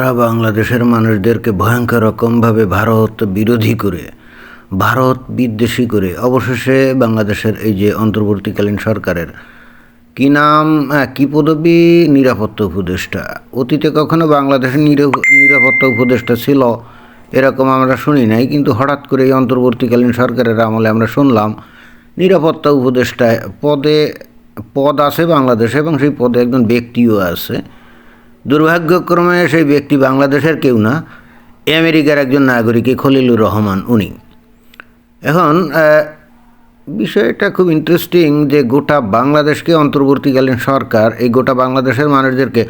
সারা বাংলাদেশের মানুষদেরকে ভয়ঙ্কর রকমভাবে ভারত বিরোধী করে ভারত বিদ্বেষী করে। অবশেষে বাংলাদেশের এই যে অন্তর্বর্তীকালীন সরকারের কি নাম হ্যাঁ, কি পদবি? নিরাপত্তা উপদেষ্টা। অতীতে কখনো বাংলাদেশের নিরা- নিরাপত্তা উপদেষ্টা ছিল? এরকম আমরা শুনি নাই কিন্তু হঠাৎ করে এই অন্তর্বর্তীকালীন সরকারের আমলে আমরা শুনলাম নিরাপত্তা উপদেষ্টায় পদে পদ আছে বাংলাদেশে এবং সেই পদে একজন ব্যক্তিও আছে। দুর্ভাগ্যক্রমে সেই ব্যক্তি বাংলাদেশের কেউ না আমেরিকার একজন নাগরিক খলিলুর রহমান উনি। এখন বিষয়টা খুব ইন্টারেস্টিং যে গোটা বাংলাদেশকে অন্তর্বর্তীকালীন সরকার, এই গোটা বাংলাদেশের মানুষদেরকে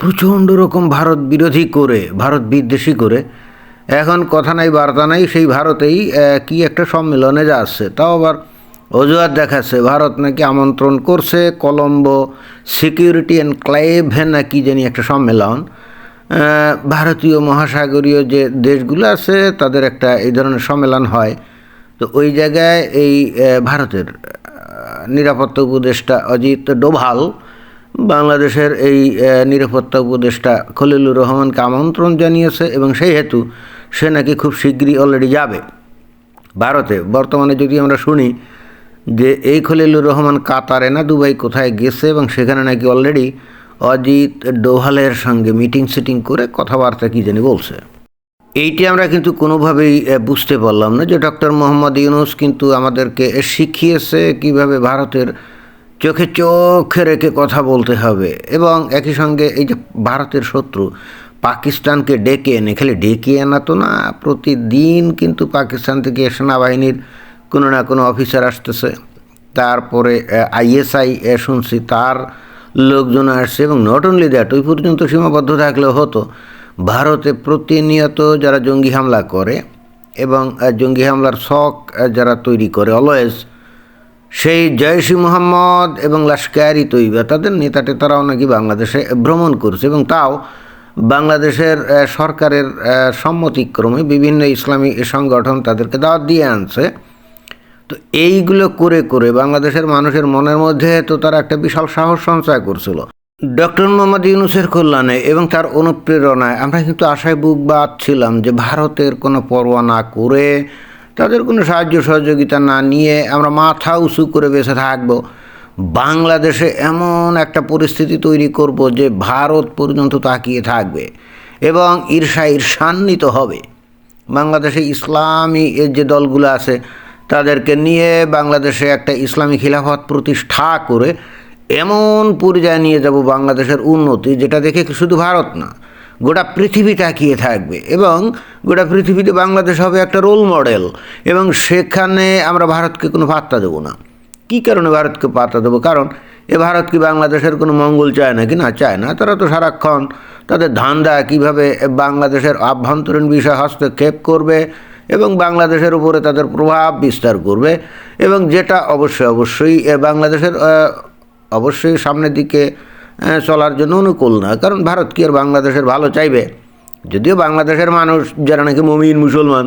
প্রচণ্ড রকম ভারত বিরোধী করে, ভারত বিদ্বেষী করে, এখন কথা নাই, বার্তা নাই, সেই ভারতেই কি একটা সম্মেলনে যাচ্ছে। তাও আবার অজুহাত দেখাচ্ছে, ভারত নাকি আমন্ত্রণ করছে কলম্বো সিকিউরিটি অ্যান্ড ক্লাইভ না কি জানি একটা সম্মেলন। ভারতীয় মহাসাগরীয় যে দেশগুলো আছে, তাদের একটা এই ধরনের সম্মেলন হয়। তো ওই জায়গায় এই ভারতের নিরাপত্তা উপদেষ্টা অজিত ডোভাল বাংলাদেশের এই নিরাপত্তা উপদেষ্টা খলিলুর রহমানকে আমন্ত্রণ জানিয়েছে এবং সেই হেতু সে নাকি খুব শীঘ্রই অলরেডি যাবে। ভারতে বর্তমানে যদি আমরা শুনি যে এই খলিলুর রহমান কাতারে না দুবাই কোথায় গেছে এবং সেখানে নাকি অলরেডি অজিত ডোভালের সঙ্গে মিটিং সিটিং করে কথাবার্তা কি জানি বলছে। এইটি আমরা কিন্তু কোনোভাবেই বুঝতে পারলাম না যে ডক্টর মোহাম্মদ ইউনুস কিন্তু আমাদেরকে শিখিয়েছে কীভাবে ভারতের চোখে চোখে রেখে কথা বলতে হবে এবং একই সঙ্গে এই যে ভারতের শত্রু পাকিস্তানকে ডেকে এনে, খালি ডেকে আনা তো না, প্রতিদিন কিন্তু পাকিস্তান থেকে সেনাবাহিনীর কোনো না কোনো অফিসার আসতেছে। তারপরে আইএসআই শুনছি, তার লোকজন আসছে এবং নট অনলি দ্যাট ওই পর্যন্ত সীমাবদ্ধ থাকলেও হতো। ভারতে প্রতিনিয়ত যারা জঙ্গি হামলা করে এবং জঙ্গি হামলার শখ যারা তৈরি করে অলওয়েজ সেই জয়সী মোহাম্মদ এবং লাস্কারি তৈবা, তাদের নেতা টেতারাও নাকি বাংলাদেশে ভ্রমণ করছে এবং তাও বাংলাদেশের সরকারের সম্মতিক্রমে বিভিন্ন ইসলামী সংগঠন তাদেরকে দাওয়াত দিয়ে আনছে। তো এইগুলো করে করে বাংলাদেশের মানুষের মনের মধ্যে তো তারা একটা বিশাল সাহস সঞ্চয় করছিল। ডক্টর মোহাম্মদ ইউনুসের কল্যাণে এবং তার অনুপ্রেরণায় আমরা কিন্তু আশায় বুক বাঁধছিলাম যে ভারতের কোনো পরোয়া না করে, তাদের কোনো সাহায্য সহযোগিতা না নিয়ে আমরা মাথা উঁচু করে বেঁচে থাকব। বাংলাদেশে এমন একটা পরিস্থিতি তৈরি করব যে ভারত পর্যন্ত তাকিয়ে থাকবে এবং ঈর্ষা ঈর্ষান্বিত হবে। বাংলাদেশে ইসলামী এর যে দলগুলো আছে তাদেরকে নিয়ে বাংলাদেশে একটা ইসলামী খিলাফত প্রতিষ্ঠা করে এমন পর্যায়ে নিয়ে যাব বাংলাদেশের উন্নতি, যেটা দেখে শুধু ভারত না, গোটা পৃথিবী তাকিয়ে থাকবে এবং গোটা পৃথিবীতে বাংলাদেশ হবে একটা রোল মডেল এবং সেখানে আমরা ভারতকে কোনো পাত্তা দেবো না। কী কারণে ভারতকে পাত্তা দেবো? কারণ এ ভারত কি বাংলাদেশের কোনো মঙ্গল চায় না কি না, চায় না। তারা তো সারাক্ষণ তাদের ধান্দা কীভাবে বাংলাদেশের আভ্যন্তরীণ বিষয় হস্তক্ষেপ করবে এবং বাংলাদেশের উপরে তাদের প্রভাব বিস্তার করবে এবং যেটা অবশ্যই অবশ্যই বাংলাদেশের অবশ্যই সামনের দিকে চলার জন্য অনুকূল না। কারণ ভারত কি আর বাংলাদেশের ভালো চাইবে? যদিও বাংলাদেশের মানুষ যারা নাকি মমিন মুসলমান,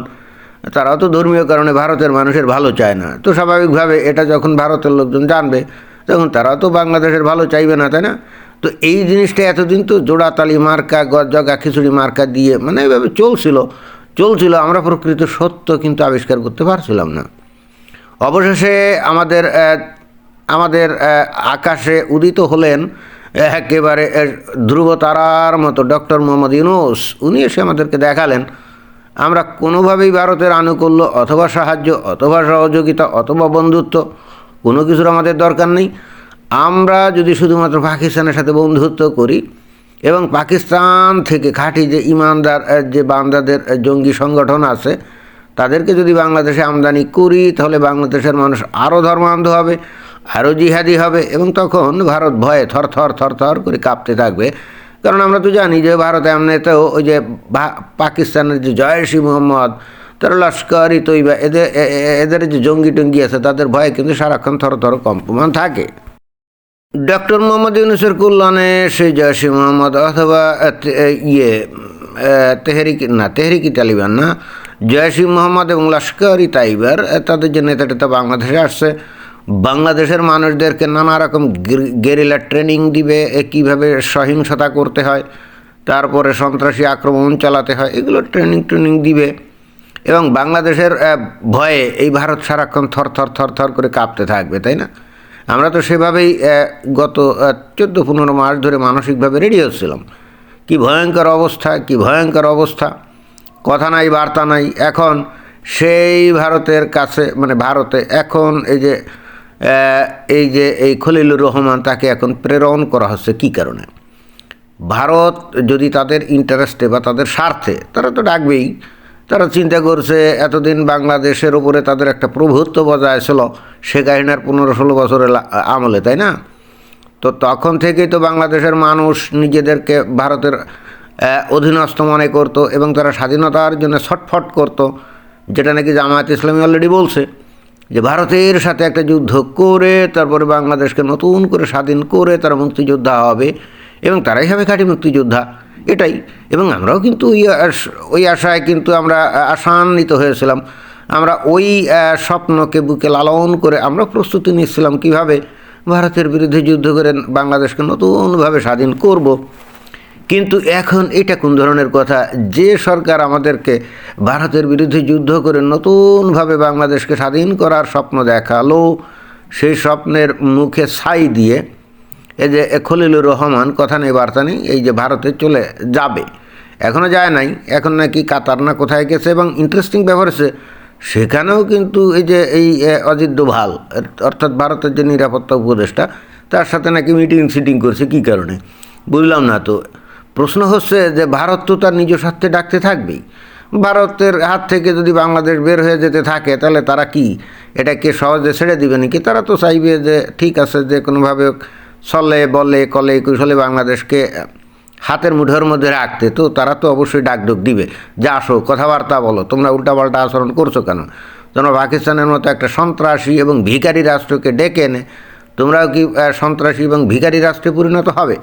তারাও তো ধর্মীয় কারণে ভারতের মানুষের ভালো চায় না। তো স্বাভাবিকভাবে এটা যখন ভারতের লোকজন জানবে, তখন তারাও তো বাংলাদেশের ভালো চাইবে না, তাই না? তো এই জিনিসটা এতদিন তো জোড়াতালি মার্কা, গজগা, খিচুড়ি মার্কা দিয়ে মানে এভাবে চলছিল। চলছিল, আমরা প্রকৃত সত্য কিন্তু আবিষ্কার করতে পারছিলাম না। অবশেষে আমাদের আমাদের আকাশে উদিত হলেন একেবারে ধ্রুব তারার মতো ডক্টর মোহাম্মদ ইউনুস। উনি এসে আমাদেরকে দেখালেন, আমরা কোনোভাবেই ভারতের আনুকূল্য অথবা সাহায্য অথবা সহযোগিতা অথবা বন্ধুত্ব কোনো কিছুর আমাদের দরকার নেই। আমরা যদি শুধুমাত্র পাকিস্তানের সাথে বন্ধুত্ব করি এবং পাকিস্তান থেকে খাঁটি যে ইমানদার যে বান্দাদের জঙ্গি সংগঠন আছে, তাদেরকে যদি বাংলাদেশে আমদানি করি, তাহলে বাংলাদেশের মানুষ আরও ধর্মান্ধ হবে আরও জিহাদি হবে এবং তখন ভারত ভয়ে থর থর থর থর করে কাঁপতে থাকবে। কারণ আমরা তো জানি যে ভারতে এমনিতেও ওই যে পাকিস্তানের যে জয়সী মোহাম্মদ, তারা লস্করই তৈবা এদের এদের যে জঙ্গি টঙ্গি আছে, তাদের ভয়ে কিন্তু সারাক্ষণ থর থর কম্পমান থাকে। ডক্টর মোহাম্মদ ইউনুসের কল্যাণে সেই জয়সী মোহাম্মদ অথবা ইয়ে তেহরিক, না তেহরিকি তালিবান না, জয়সী মোহাম্মদ এবং লস্করি তাইবার তাদের যে নেতা টেতা বাংলাদেশে আসছে, বাংলাদেশের মানুষদেরকে নানা রকম গেরিলা ট্রেনিং দিবে কীভাবে সহিংসতা করতে হয়, তারপরে সন্ত্রাসী আক্রমণ চালাতে হয়, এগুলো ট্রেনিং ট্রেনিং দিবে এবং বাংলাদেশের ভয়ে এই ভারত সারাক্ষণ থর থর থর থর করে কাঁপতে থাকবে, তাই না? আমরা তো সেভাবেই গত চোদ্দ পনেরো মাস ধরে মানসিকভাবে রেডি হচ্ছিলাম। কি ভয়ঙ্কর অবস্থা, কি ভয়ঙ্কর অবস্থা। কথা নাই, বার্তা নাই। এখন সেই ভারতের কাছে মানে ভারতে এখন এই যে এই যে, এই খলিলুর রহমান তাকে এখন প্রেরণ করা হচ্ছে কী কারণে? ভারত যদি তাদের ইন্টারেস্টে বা তাদের স্বার্থে, তারা তো ডাকবেই। তারা চিন্তা করছে, এতদিন বাংলাদেশের উপরে তাদের একটা প্রভুত্ব বজায় ছিল শেখ হাসিনার পনেরো ষোলো বছরের আমলে, তাই না? তো তখন থেকেই তো বাংলাদেশের মানুষ নিজেদেরকে ভারতের অধীনস্থ মনে করত এবং তারা স্বাধীনতার জন্য ছটফট করত, যেটা নাকি জামায়াত ইসলামী অলরেডি বলছে, যে ভারতের সাথে একটা যুদ্ধ করে, তারপরে বাংলাদেশকে নতুন করে স্বাধীন করে তারা মুক্তিযোদ্ধা হবে এবং তারাই হবে খাঁটি মুক্তিযোদ্ধা। এটাই। এবং আমরাও কিন্তু ওই ওই আশায় কিন্তু আমরা আশান্বিত হয়েছিলাম। আমরা ওই স্বপ্নকে বুকে লালন করে আমরা প্রস্তুতি নিচ্ছিলাম কীভাবে ভারতের বিরুদ্ধে যুদ্ধ করে বাংলাদেশকে নতুনভাবে স্বাধীন করব। কিন্তু এখন এটা কোন ধরনের কথা? যে সরকার আমাদেরকে ভারতের বিরুদ্ধে যুদ্ধ করে নতুনভাবে বাংলাদেশকে স্বাধীন করার স্বপ্ন দেখাল, সেই স্বপ্নের মুখে ছাই দিয়ে এই যে খলিলুর রহমান কথা নেই, বার্তা নেই, এই যে ভারতে চলে যাবে। এখনও যায় নাই, এখন নাকি কাতার না কোথায় গেছে এবং ইন্টারেস্টিং ব্যাপার হচ্ছে, সেখানেও কিন্তু এই যে এই অজিত দোভাল, অর্থাৎ ভারতের যে নিরাপত্তা উপদেষ্টা, তার সাথে নাকি মিটিং সিটিং করছে, কী কারণে? বুঝলাম না তো। প্রশ্ন হচ্ছে যে ভারত তো তার নিজ স্বার্থে ডাকতে থাকবেই। ভারতের হাত থেকে যদি বাংলাদেশ বের হয়ে যেতে থাকে, তাহলে তারা কি? এটাকে সহজে ছেড়ে দিবে নাকি? তারা তো চাইবে যে ঠিক আছে, যে কোনোভাবে চলে বলে, কলে, কুশলে বাংলাদেশকে হাতের মুঠোর মধ্যে রাখতে, তো তারা তো অবশ্যই ডাকডুক দিবে। যে আসো কথাবার্তা বলো, তোমরা উল্টাপাল্টা আচরণ করছ কেন? যেন পাকিস্তানের মতো একটা সন্ত্রাসী এবং ভিখারি রাষ্ট্রকে ডেকে এনে, তোমরাও কি সন্ত্রাসী এবং ভিখারি রাষ্ট্রে পরিণত হবে?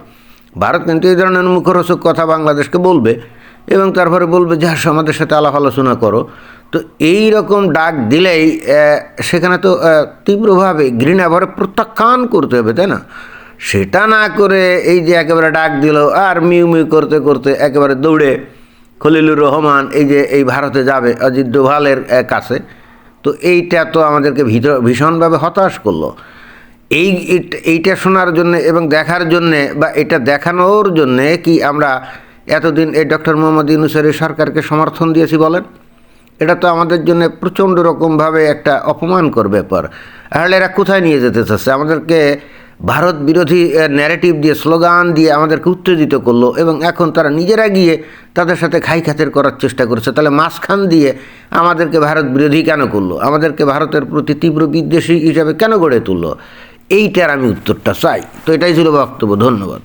ভারত কিন্তু এই ধরনের মুখরোচক কথা বাংলাদেশকে বলবে এবং তারপরে বলবে যে, আসো, আমাদের সাথে আলাপ আলোচনা করো। তো এই রকম ডাক দিলেই সেখানে তো তীব্রভাবে ঘৃণা ভরে প্রত্যাখ্যান করতে হবে, তাই না? সেটা না করে এই যে একেবারে ডাক দিল আর মিউ মিউ করতে করতে একেবারে দৌড়ে খলিলুর রহমান এই যে এই ভারতে যাবে অজিত ডোভালের কাছে। তো এইটা তো আমাদেরকে ভিতর ভীষণভাবে হতাশ করল। এই এইটা শোনার জন্য এবং দেখার জন্যে বা এটা দেখানোর জন্যে কি আমরা এতদিন এই ডক্টর মোহাম্মদ ইউনুসের সরকারকে সমর্থন দিয়েছি বলেন? এটা তো আমাদের জন্য প্রচণ্ড রকমভাবে একটা অপমানকর ব্যাপার। তাহলে এরা কোথায় নিয়ে যেতে চাচ্ছে? আমাদেরকে ভারত বিরোধী ন্যারেটিভ দিয়ে স্লোগান দিয়ে আমাদেরকে উত্তেজিত করল এবং এখন তারা নিজেরা গিয়ে তাদের সাথে খাই খাতের করার চেষ্টা করছে। তাহলে মাঝখান দিয়ে আমাদেরকে ভারত বিরোধী কেন করল? আমাদেরকে ভারতের প্রতি তীব্র বিদ্বেষী হিসাবে কেন গড়ে তুললো? এইটার আমি উত্তরটা চাই। তো এটাই ছিল বক্তব্য। ধন্যবাদ।